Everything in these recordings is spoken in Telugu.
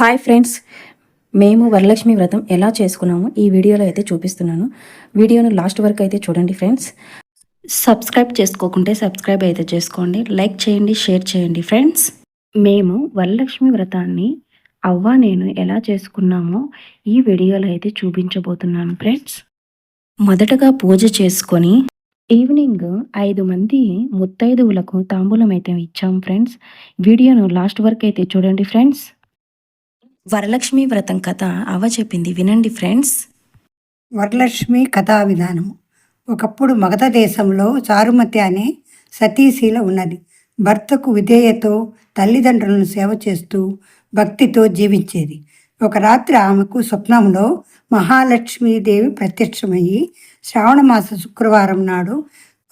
Hi friends. మేము వరలక్ష్మి వ్రతం ఎలా చేసుకున్నామో ఈ వీడియోలో అయితే చూపిస్తున్నాను. వీడియోను లాస్ట్ వరకు అయితే చూడండి ఫ్రెండ్స్. సబ్స్క్రైబ్ చేసుకోకుంటే సబ్స్క్రైబ్ అయితే చేసుకోండి. లైక్ చేయండి షేర్ చేయండి ఫ్రెండ్స్. మేము వరలక్ష్మి వ్రతాన్ని అవ్వ నేను ఎలా చేసుకున్నామో ఈ వీడియోలో అయితే చూపించబోతున్నాను ఫ్రెండ్స్. మొదటగా పూజ చేసుకొని ఈవినింగ్ ఐదు మంది ముత్తైదువులకు తాంబూలం అయితే ఇచ్చాం ఫ్రెండ్స్. వీడియోను లాస్ట్ వరకు అయితే చూడండి ఫ్రెండ్స్. వరలక్ష్మి వ్రతం కథ అవ చెప్పింది. వినండి ఫ్రెండ్స్. వరలక్ష్మి కథా విధానం. ఒకప్పుడు మగధ దేశంలో చారుమతి అనే సతీశీల ఉన్నది. భర్తకు విధేయతో తల్లిదండ్రులను సేవ చేస్తూ భక్తితో జీవించేది. ఒక రాత్రి ఆమెకు స్వప్నంలో మహాలక్ష్మీదేవి ప్రత్యక్షమయ్యి శ్రావణమాస శుక్రవారం నాడు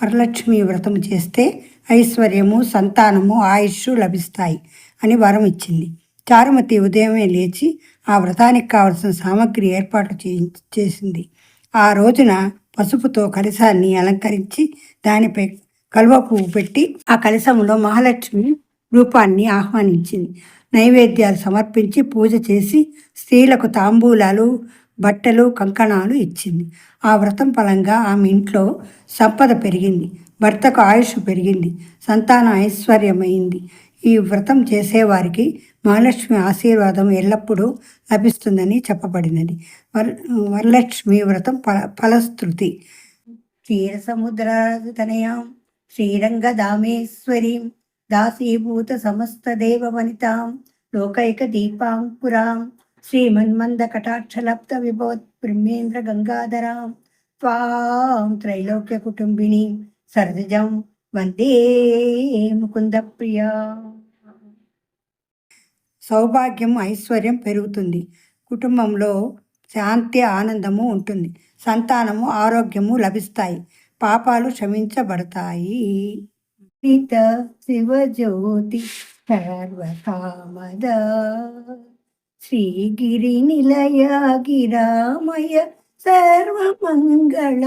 వరలక్ష్మి వ్రతం చేస్తే ఐశ్వర్యము సంతానము ఆయుష్ లభిస్తాయి అని వరం ఇచ్చింది. చారుమతి ఉదయమే లేచి ఆ వ్రతానికి కావలసిన సామగ్రి ఏర్పాటు చేయి- చేసింది. ఆ రోజున పసుపుతో కలశాన్ని అలంకరించి దానిపై కలువ పువ్వు పెట్టి ఆ కలశంలో మహాలక్ష్మి రూపాన్ని ఆహ్వానించింది. నైవేద్యాలు సమర్పించి పూజ చేసి స్త్రీలకు తాంబూలాలు బట్టలు కంకణాలు ఇచ్చింది. ఆ వ్రతం ఫలంగా ఆమె ఇంట్లో సంపద పెరిగింది. భర్తకు ఆయుష్ పెరిగింది. సంతానం ఐశ్వర్యమైంది. ఈ వ్రతం చేసేవారికి మహాలక్ష్మి ఆశీర్వాదం ఎల్లప్పుడూ లభిస్తుందని చెప్పబడినది. వర వరలక్ష్మి వ్రతం ఫల ఫలశ్రుతి. క్షీర సముద్రతనయాం శ్రీరంగదామేశ్వరీం దాసీభూత సమస్త దేవ లోకైక దీపాం పురాం శ్రీమన్మంద కటాక్షలప్త విభవత్ బ్రహ్మేంద్ర గంగాధరాం త్వాం త్రైలోక్య కుటుంబిని సర్జం వందే ముకుంద ప్రియా సౌభాగ్యం ఐశ్వర్యం పెరుగుతుంది. కుటుంబంలో శాంతి ఆనందము ఉంటుంది. సంతానము ఆరోగ్యము లభిస్తాయి. పాపాలు క్షమించబడతాయి. పిత శివజ్యోతి సర్వకామద. శ్రీగిరి నిలయ గిరామయ సర్వమంగళ.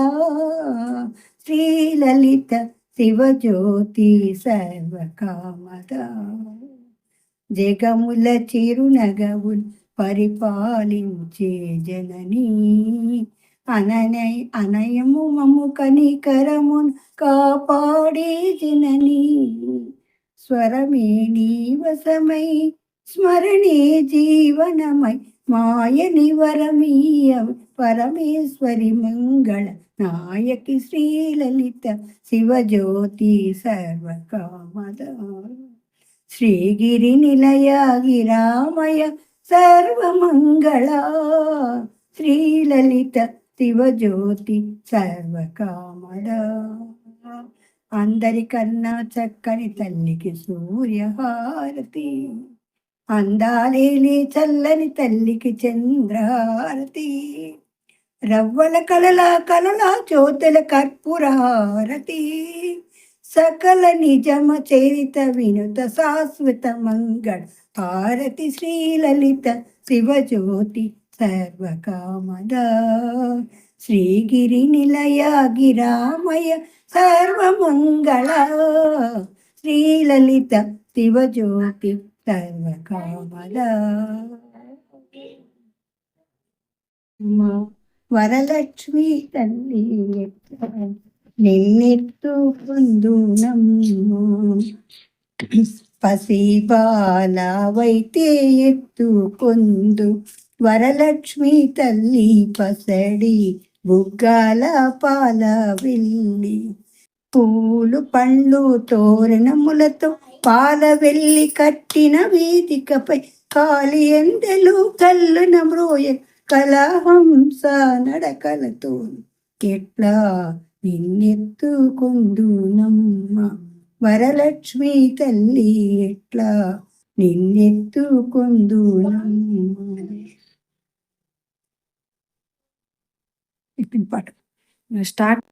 శ్రీలలిత శివజ్యోతి సర్వకామద. జగముల చిరునగవుల్ పరిపాలించే జనని. అననై అనయము మము కనికరమున్ కాపాడే జనని. స్వరమే నీవసమై స్మరణే జీవనమై మాయని వరమీయ పరమేశ్వరి మంగళ నాయకి శ్రీలలిత శివజ్యోతి సర్వకామద. శ్రీగిరి నిలయ గిరామయ సర్వమంగళ. శ్రీలలిత శివజ్యోతి సర్వకామద అందరికన్నా చక్కని తల్లికి సూర్యహారతి. అందాలేని చల్లని తల్లికి చంద్రహారతి. రవ్వల కలల కలల జ్యోతుల కర్పూరహారతి. సకల నిజమ చరిత వినుత శాశ్వత మంగళ భారతి శ్రీలలిత శివజ్యోతి సర్వకామద. శ్రీగిరి నిలయ గిరామయ సర్వమంగళ. శ్రీలలిత శివజ్యోతి సర్వకామద. వరలక్ష్మి తల్లి. నిన్నెత్తు పొందునమ్ము పసిబాలవైతే ఎత్తు కొందు వరలక్ష్మి తల్లి పసడి బుగ్గాల పాల వెళ్ళి పూలు పండ్లు తోరణములతో పాల వెళ్ళి కట్టిన వేదికపై కాలి ఎందెలు కల్లున మ్రోయ కళహంస నడకలతో ఎట్లా నిన్నెత్తుకుందునమ్మ. వరలక్ష్మి తల్లి ఎట్లా? నిన్నెత్తుకుందునమ్మ. ఇప్పుడు పాట స్టార్ట్